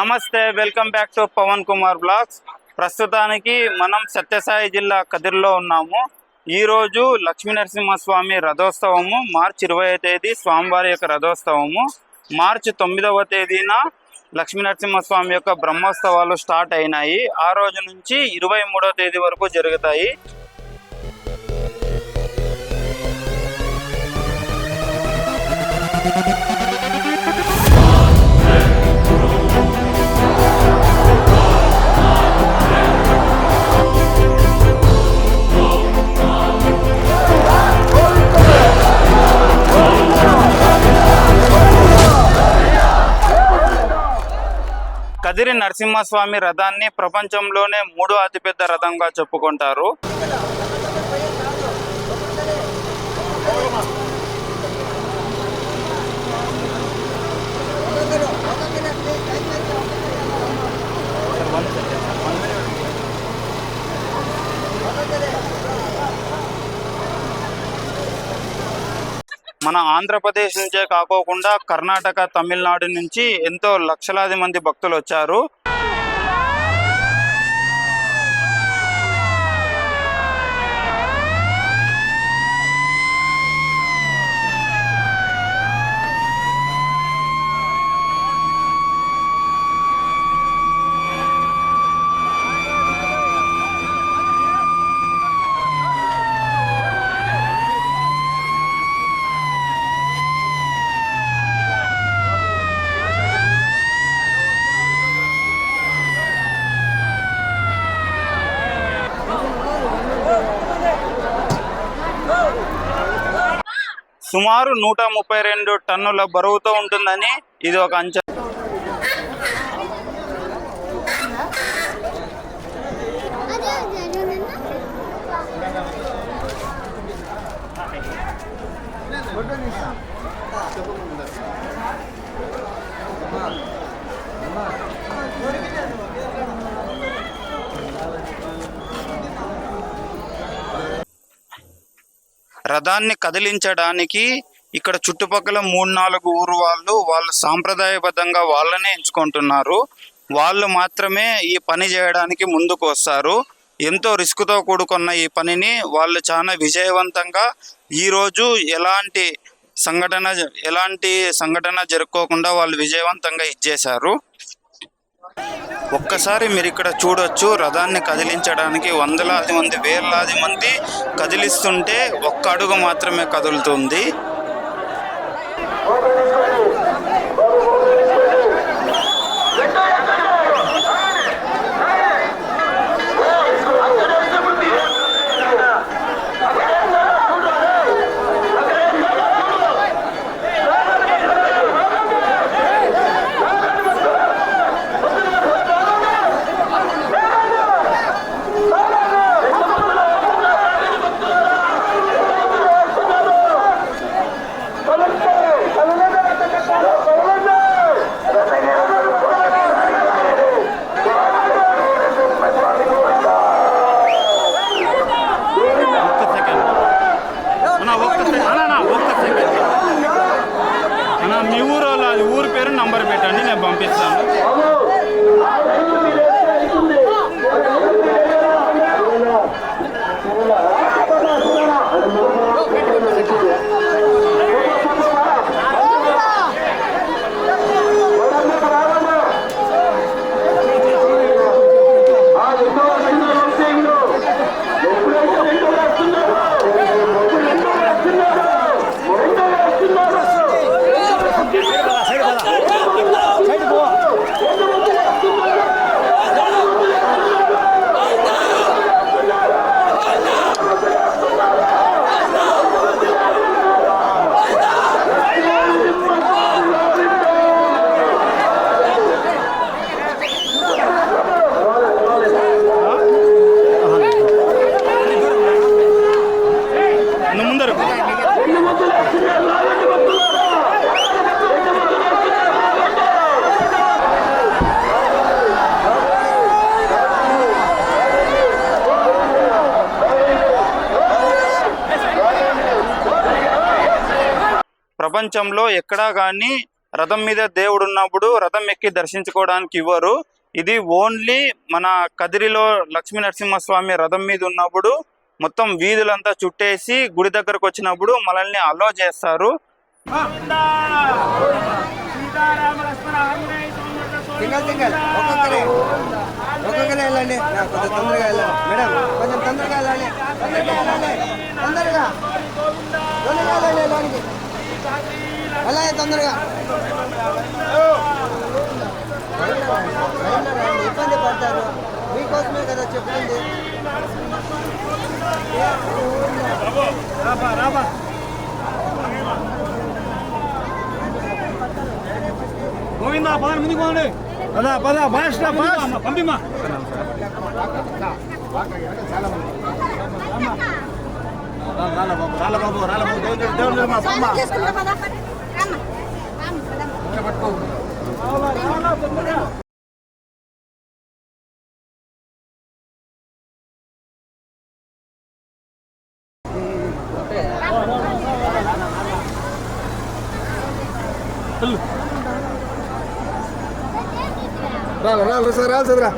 నమస్తే welcome back to Pawan Kumar blogs. ప్రస్తుతానికి మనం సత్యసాయి జిల్లా కదిరిలో ఉన్నాము. ఈ రోజు లక్ష్మీ నరసింహస్వామి రథోత్సవము మార్చి ఇరవై తేదీ స్వామివారి యొక్క రథోత్సవము. మార్చి తొమ్మిదవ తేదీన లక్ష్మీ నరసింహస్వామి యొక్క బ్రహ్మోత్సవాలు స్టార్ట్ అయినాయి. ఆ రోజు నుంచి ఇరవై మూడవ తేదీ వరకు జరుగుతాయి. కదిరి నరసింహస్వామి రథాన్ని ప్రపంచంలోనే మూడో అతిపెద్ద రథంగా చెప్పుకుంటారు. మన ఆంధ్రప్రదేశ్ నుంచే కాకోకుండా కర్ణాటక తమిళనాడు నుంచి ఎంతో లక్షలాది మంది భక్తులు వచ్చారు. సుమారు నూట ముప్పై రెండు టన్నుల బరువుతో ఉంటుందని ఇది ఒక అంచనా. అదే రథాన్ని కదిలించడానికి ఇక్కడ చుట్టుపక్కల మూడు నాలుగు ఊరు వాళ్ళు వాళ్ళు సాంప్రదాయబద్ధంగా వాళ్ళనే ఎంచుకుంటున్నారు. వాళ్ళు మాత్రమే ఈ పని చేయడానికి ముందుకు వస్తారు. ఎంతో రిస్క్తో కూడుకున్న ఈ పనిని వాళ్ళు చాలా విజయవంతంగా ఈరోజు ఎలాంటి సంఘటన ఎలాంటి సంఘటన జరుపుకోకుండా వాళ్ళు విజయవంతంగా ఇచ్చేశారు. ఒక్కసారి మీరు ఇక్కడ చూడొచ్చు రథాన్ని కదిలించడానికి వందలాది మంది వేలాది మంది కదిలిస్తుంటే ఒక్క అడుగు మాత్రమే కదులుతుంది ఒక్క సెకండ్ అన్నా ఒక్క సెకండ్ అన్నా ఒక్క సెకండ్ అన్నా మీ ఊరు వాళ్ళ అది ఊరి పేరు నంబర్ పెట్టండి నేను పంపిస్తాను. ప్రపంచంలో ఎక్కడా కానీ రథం మీద దేవుడు ఉన్నప్పుడు రథం ఎక్కి దర్శించుకోవడానికి ఇవ్వరు. ఇది ఓన్లీ మన కదిరిలో లక్ష్మీ నరసింహస్వామి రథం మీద ఉన్నప్పుడు మొత్తం వీధులంతా చుట్టేసి గుడి దగ్గరకు వచ్చినప్పుడు మనల్ని అలో చేస్తారు. Single single. ఒక్కొక్కరే. ఒక్కొక్కరే వెళ్ళండి. కొంచెం తొందరగా వెళ్ళండి. మేడం కొంచెం తొందరగా వెళ్ళాలి తొందరగా వెళ్ళండి. తొందరగా. తొందరగా వెళ్ళాలి వెళ్ళండి తొందరగా. ఇబ్బంది పడతారు. మీకోసమే కదా చెప్తుంది. గోవిందా పద ముందుకు పోండి. పద పద ఫాస్ట్ ఫాస్ట్ పంపిమ్మా. రాల బాబు రాల బాబు రాల బాబు దేవుడు దేవుడు మా స్వామి తీసుకుంటా పద రామ్మ రామ్మ పదమ్మ రాలి రాలి సార్ రాలి సార్ రా